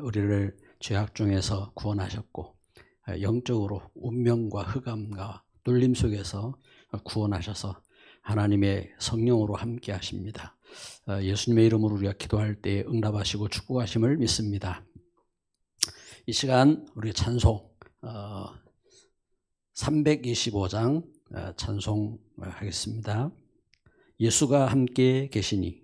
우리를 죄악 중에서 구원하셨고 영적으로 운명과 흑암과 눌림 속에서 구원하셔서 하나님의 성령으로 함께 하십니다. 예수님의 이름으로 우리가 기도할 때 응답하시고 축복하심을 믿습니다. 이 시간 우리 찬송 325장 찬송하겠습니다. 예수가 함께 계시니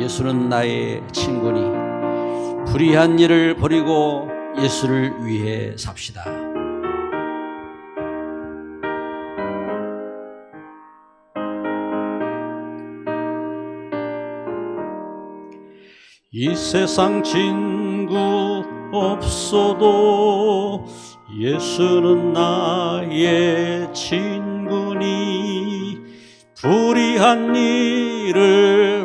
예수는 나의 친구니 불의한 일을 버리고 예수를 위해 삽시다. 이 세상 친구 없어도 예수는 나의 친구니 불의한 일을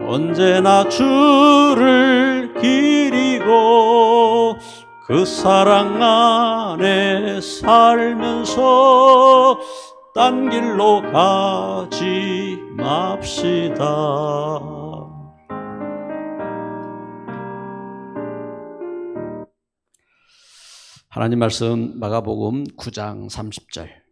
언제나 주를 기리고 그 사랑 안에 살면서 딴 길로 가지 맙시다. 하나님 말씀 마가복음 9장 30절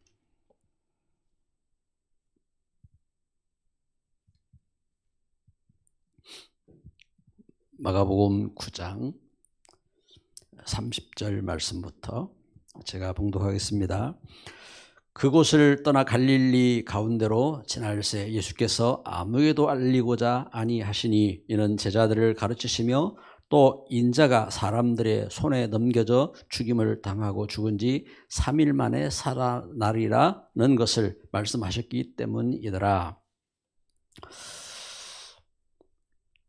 마가복음 9장 30절 말씀부터 제가 봉독하겠습니다. 그곳을 떠나 갈릴리 가운데로 지날새 예수께서 아무에도 알리고자 아니하시니 이는 제자들을 가르치시며 또 인자가 사람들의 손에 넘겨져 죽임을 당하고 죽은 지 3일 만에 살아나리라는 것을 말씀하셨기 때문이더라.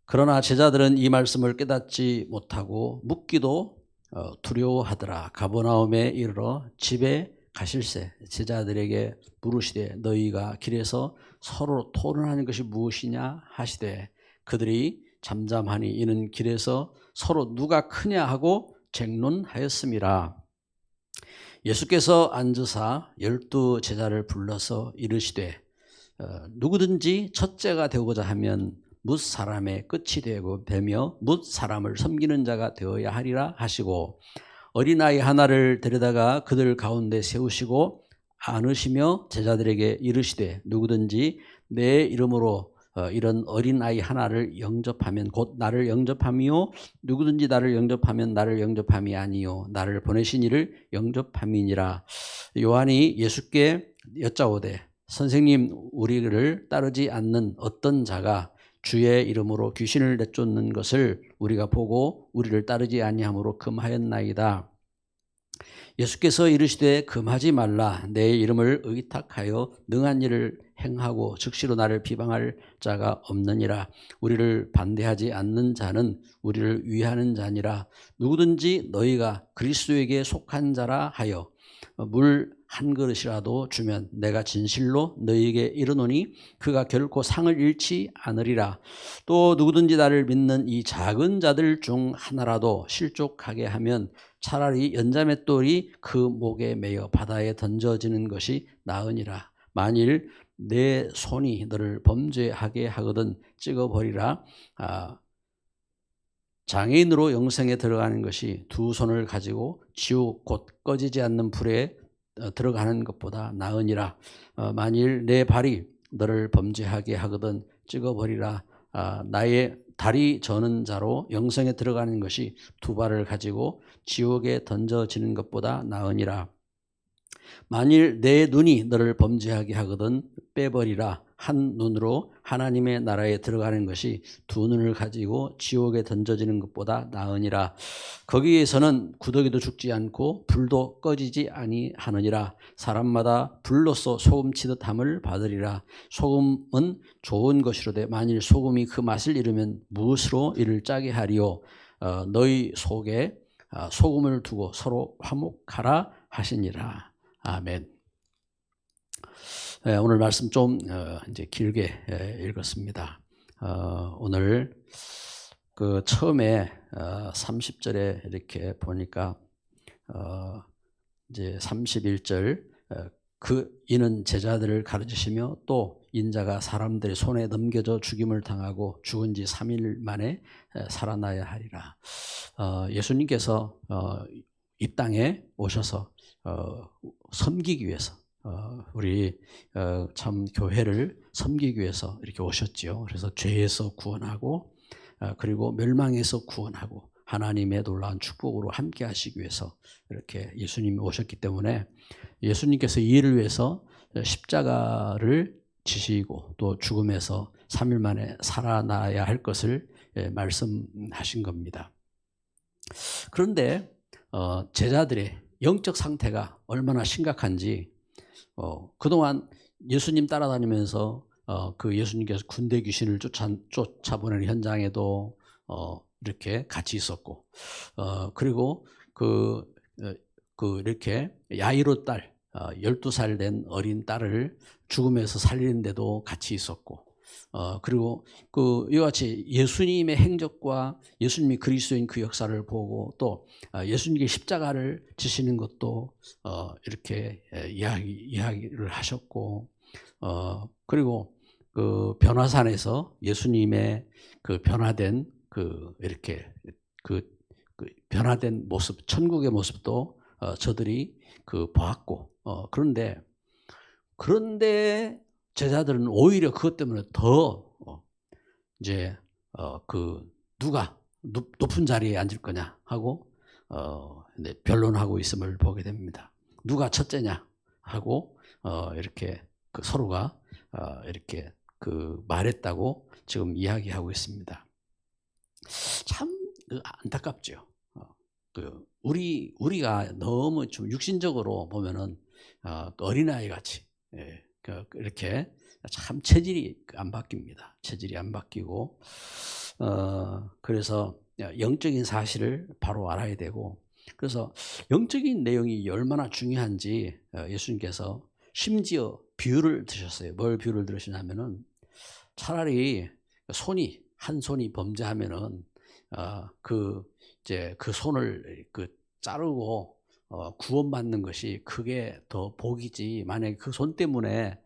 그러나 제자들은 이 말씀을 깨닫지 못하고 묻기도 어, 두려워하더라. 가버나움에 이르러 집에 가실새 제자들에게 물으시되 너희가 길에서 서로 토론하는 것이 무엇이냐 하시되 그들이 잠잠하니 이는 길에서 서로 누가 크냐 하고 쟁론하였음이라. 예수께서 앉으사 열두 제자를 불러서 이르시되 어, 누구든지 첫째가 되고자 하면 뭇 사람의 끝이 되고 되며 뭇 사람을 섬기는 자가 되어야 하리라 하시고 어린아이 하나를 데려다가 그들 가운데 세우시고 안으시며 제자들에게 이르시되 누구든지 내 이름으로 어, 이런 어린아이 하나를 영접하면 곧 나를 영접함이요. 누구든지 나를 영접하면 나를 영접함이 아니요. 나를 보내신 이를 영접함이니라. 요한이 예수께 여짜오되 선생님 우리를 따르지 않는 어떤 자가 주의 이름으로 귀신을 내쫓는 것을 우리가 보고 우리를 따르지 아니함으로 금하였나이다. 예수께서 이르시되 금하지 말라. 내 이름을 의탁하여 능한 일을 행하고 즉시로 나를 비방할 자가 없느니라. 우리를 반대하지 않는 자는 우리를 위하는 자니라. 누구든지 너희가 그리스도에게 속한 자라 하여 물 한 그릇이라도 주면 내가 진실로 너희에게 이르노니 그가 결코 상을 잃지 않으리라. 또 누구든지 나를 믿는 이 작은 자들 중 하나라도 실족하게 하면 차라리 연자맷돌이 그 목에 매여 바다에 던져지는 것이 나으니라. 만일 내 손이 너를 범죄하게 하거든 찍어버리라. 아, 장애인으로 영생에 들어가는 것이 두 손을 가지고 지옥 곧 꺼지지 않는 불에 어, 들어가는 것보다 나으니라. 어, 만일 내 발이 너를 범죄하게 하거든 찍어버리라. 아, 나의 다리 저는 자로 영생에 들어가는 것이 두 발을 가지고 지옥에 던져지는 것보다 나으니라 만일 내 눈이 너를 범죄하게 하거든 빼버리라. 한 눈으로 하나님의 나라에 들어가는 것이 두 눈을 가지고 지옥에 던져지는 것보다 나으니라. 거기에서는 구더기도 죽지 않고 불도 꺼지지 아니하느니라. 사람마다 불로서 소금 치듯 함을 받으리라. 소금은 좋은 것이로되 만일 소금이 그 맛을 잃으면 무엇으로 이를 짜게 하리요? 어, 너희 속에 어, 소금을 두고 서로 화목하라 하시니라 아멘. 예, 오늘 말씀 좀 어, 이제 길게 예, 읽었습니다. 어, 오늘 그 처음에 30절에 이렇게 보니까 어, 이제 31절 그 이는 제자들을 가르치시며 또 인자가 사람들의 손에 넘겨져 죽임을 당하고 죽은 지 3일 만에 살아나야 하리라. 예수님께서 이 땅에 오셔서 섬기기 위해서 어, 우리 어, 참 교회를 섬기기 위해서 이렇게 오셨지요. 그래서 죄에서 구원하고 어, 그리고 멸망에서 구원하고 하나님의 놀라운 축복으로 함께 하시기 위해서 이렇게 예수님이 오셨기 때문에 예수님께서 이 일을 위해서 십자가를 지시고 또 죽음에서 3일 만에 살아나야 할 것을 예, 말씀하신 겁니다. 그런데 제자들의 영적 상태가 얼마나 심각한지 어, 그동안 예수님 따라다니면서 어, 그 예수님께서 군대 귀신을 쫓아, 쫓아보내는 현장에도 어, 이렇게 같이 있었고, 어, 그리고 그, 어, 그 이렇게 야이로 딸, 어, 12살 된 어린 딸을 죽음에서 살리는데도 같이 있었고, 어, 그리고 그 이와 같이 예수님의 행적과 예수님이 그리스도인 그 역사를 보고 또 어, 예수님께 십자가를 지시는 것도 어, 이렇게 이야기, 이야기를 하셨고 어, 그리고 그 변화산에서 예수님의 그 변화된 그 이렇게 그, 그 변화된 모습, 천국의 모습도 어, 저들이 그 보았고 어, 그런데 그런데 제자들은 오히려 그것 때문에 더 어, 이제 어, 그 누가 높은 자리에 앉을 거냐 하고 어, 변론하고 있음을 보게 됩니다. 누가 첫째냐 하고 어, 이렇게 그 서로가 어, 이렇게 그 말했다고 지금 이야기하고 있습니다. 참 안타깝죠. 어, 그 우리 우리가 너무 좀 육신적으로 보면은 어, 어린아이 같이 예, 그, 이렇게 참 체질이 안 바뀝니다. 체질이 안 바뀌고 어, 그래서 영적인 사실을 바로 알아야 되고 그래서 영적인 내용이 얼마나 중요한지 어, 예수님께서 심지어 비유를 드셨어요. 뭘 비유를 들으시냐면은 차라리 손이 한 손이 범죄하면은 어, 그 이제 그 손을 그 자르고 어, 구원받는 것이 그게 더 복이지 만약에 그 손 때문에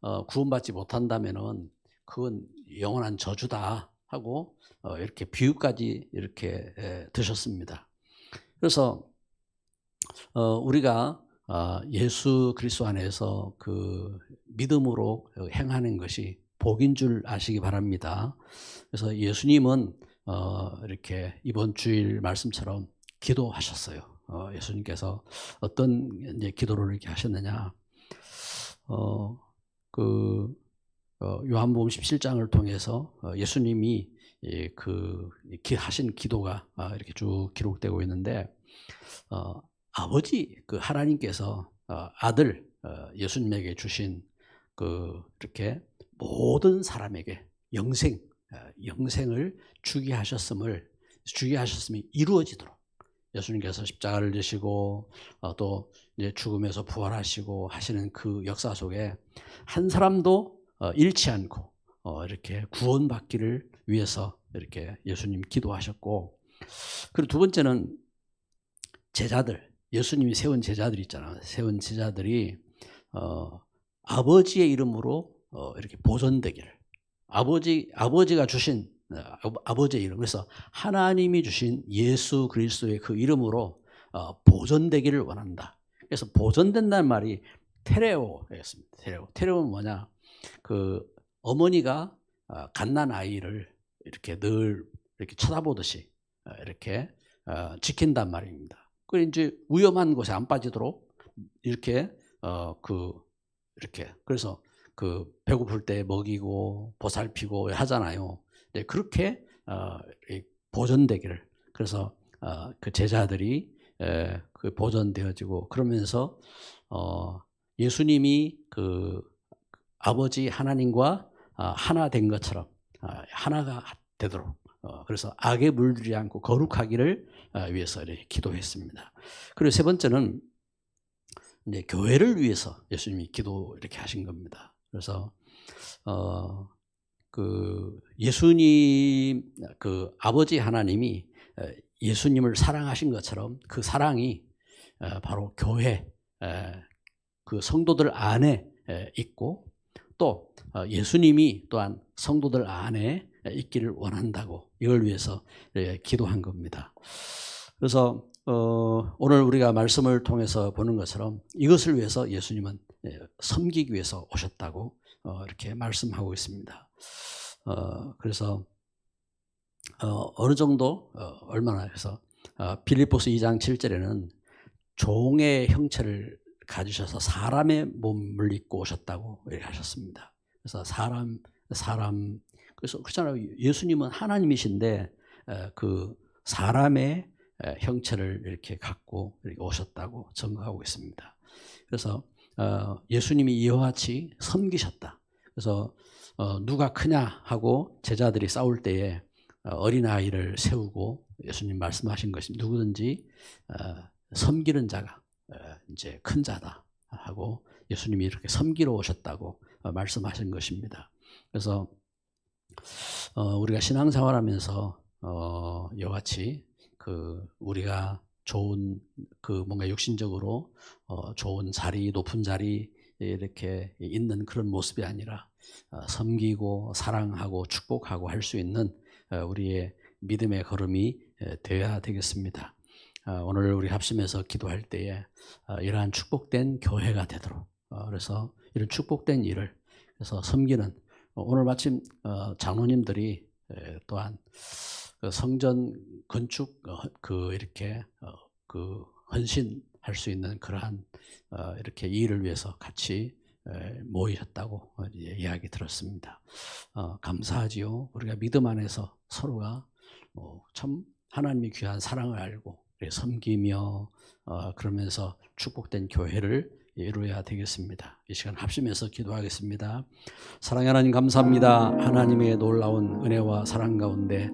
어, 구원받지 못한다면은 그건 영원한 저주다 하고 어, 이렇게 비유까지 이렇게 에, 드셨습니다. 그래서 어, 우리가 어, 예수 그리스도 안에서 그 믿음으로 행하는 것이 복인 줄 아시기 바랍니다. 그래서 예수님은 어, 이렇게 이번 주일 말씀처럼 기도하셨어요. 어, 예수님께서 어떤 이제 기도를 이렇게 하셨느냐? 어, 그 어, 요한복음 17장을 통해서 어, 예수님이 예, 그 기- 하신 기도가 아, 이렇게 쭉 기록되고 있는데 어, 아버지 그 하나님께서 어, 아들 어, 예수님에게 주신 그 이렇게 모든 사람에게 영생 어, 영생을 주게 하셨음을 주게 하셨음이 이루어지도록 예수님께서 십자가를 지시고 어, 또 이제 죽음에서 부활하시고 하시는 그 역사 속에 한 사람도 어, 잃지 않고 어, 이렇게 구원받기를 위해서 이렇게 예수님 기도하셨고 그리고 두 번째는 제자들 예수님이 세운 제자들 있잖아요. 세운 제자들이 어, 아버지의 이름으로 어, 이렇게 보존되기를 아버지 아버지가 주신 어, 아버- 아버지의 이름 그래서 하나님이 주신 예수 그리스도의 그 이름으로 어, 보존되기를 원한다. 그래서 보존된다는 말이 테레오였습니다. 테레오. 테레오는 뭐냐? 그 어머니가 어, 갓난 아이를 이렇게 늘 이렇게 쳐다보듯이 어, 이렇게 어, 지킨단 말입니다. 그 이제 위험한 곳에 안 빠지도록 이렇게 어그 이렇게 그래서 그 배고플 때 먹이고 보살피고 하잖아요. 네, 그렇게 어, 이 보존되기를 그래서 어, 그 제자들이 에, 그 보존되어지고 그러면서 어, 예수님이 그 아버지 하나님과 아, 하나 된 것처럼 아, 하나가 되도록 어, 그래서 악에 물들지 않고 거룩하기를 아, 위해서 기도했습니다. 그리고 세 번째는 이제 교회를 위해서 예수님이 기도 이렇게 하신 겁니다. 그래서 어, 그 예수님 그 아버지 하나님이 에, 예수님을 사랑하신 것처럼 그 사랑이 에, 바로 교회 에, 그 성도들 안에 에, 있고 또 어, 예수님이 또한 성도들 안에 있기를 원한다고 이걸 위해서 예, 기도한 겁니다. 그래서 어, 오늘 우리가 말씀을 통해서 보는 것처럼 이것을 위해서 예수님은 예, 섬기기 위해서 오셨다고 어, 이렇게 말씀하고 있습니다. 어, 그래서 어, 어느 정도 어, 얼마나 해서 어, 빌립보스 2장 7절에는 종의 형체를 가지셔서 사람의 몸을 입고 오셨다고 이렇게 하셨습니다. 그래서 사람 사람 그래서 그렇잖아요. 예수님은 하나님이신데 에, 그 사람의 에, 형체를 이렇게 갖고 이렇게 오셨다고 증거하고 있습니다. 그래서 어, 예수님이 이와 같이 섬기셨다. 그래서 어, 누가 크냐 하고 제자들이 싸울 때에 어린 아이를 세우고 예수님 말씀하신 것이 누구든지 어, 섬기는 자가 어, 이제 큰 자다 하고 예수님이 이렇게 섬기러 오셨다고 어, 말씀하신 것입니다. 그래서 어, 우리가 신앙생활하면서 어, 여같이 그 우리가 좋은 그 뭔가 육신적으로 어, 좋은 자리 높은 자리 이렇게 있는 그런 모습이 아니라 어, 섬기고 사랑하고 축복하고 할 수 있는 어, 우리의 믿음의 걸음이 에, 되어야 되겠습니다. 어, 오늘 우리 합심해서 기도할 때에 어, 이러한 축복된 교회가 되도록 어, 그래서 이런 축복된 일을 그래서 섬기는 어, 오늘 마침 어, 장로님들이 에, 또한 그 성전 건축 어, 그 이렇게 어, 그 헌신 할 수 있는 그러한 어, 이렇게 일을 위해서 같이 에, 모이셨다고 이야기 들었습니다. 어, 감사하지요. 우리가 믿음 안에서 서로가 뭐참 하나님의 귀한 사랑을 알고 섬기며 어, 그러면서 축복된 교회를 이루어야 되겠습니다. 이 시간 합심해서 기도하겠습니다. 사랑의 하나님 감사합니다. 하나님의 놀라운 은혜와 사랑 가운데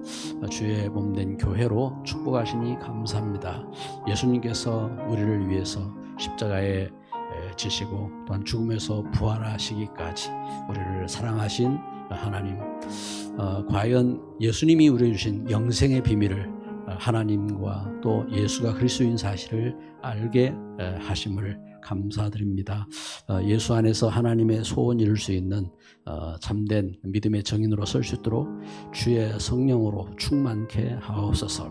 주의 몸된 교회로 축복하시니 감사합니다. 예수님께서 우리를 위해서 십자가에 에, 지시고 또한 죽음에서 부활하시기까지 우리를 사랑하신 하나님 어, 과연 예수님이 우리에게 주신 영생의 비밀을 어, 하나님과 또 예수가 그리스도인 사실을 알게 에, 하심을 감사드립니다. 어, 예수 안에서 하나님의 소원 이룰 수 있는 어, 참된 믿음의 정인으로 설 수 있도록 주의 성령으로 충만케 하옵소서.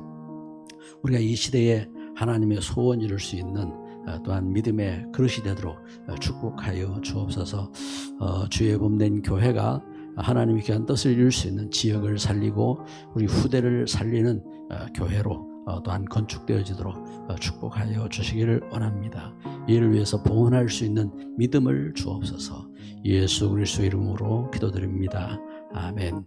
우리가 이 시대에 하나님의 소원 이룰 수 있는 어, 또한 믿음의 그릇이 되도록 어, 축복하여 주옵소서. 어, 주의 몸된 교회가 하나님의 귀한 뜻을 이룰 수 있는 지역을 살리고 우리 후대를 살리는 어, 교회로 어, 또한 건축되어지도록 어, 축복하여 주시기를 원합니다. 이를 위해서 봉헌할 수 있는 믿음을 주옵소서. 예수 그리스도 이름으로 기도드립니다. 아멘.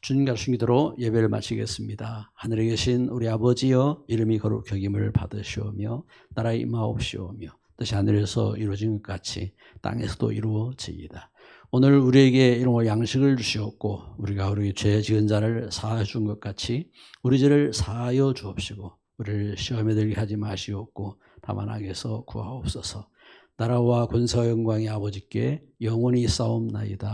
주님과 주기도로 예배를 마치겠습니다. 하늘에 계신 우리 아버지여 이름이 거룩 여김을 받으시오며 나라의 임하옵시오며 뜻이 하늘에서 이루어진 것 같이 땅에서도 이루어지이다. 오늘 우리에게 이런 양식을 주시옵고 우리가 우리 죄 지은 자를 사하여 준 것 같이 우리 죄를 사하여 주옵시고 우리를 시험에 들게 하지 마시옵고 다만 악에서 구하옵소서. 나라와 권세와 영광이 아버지께 영원히 싸움나이다.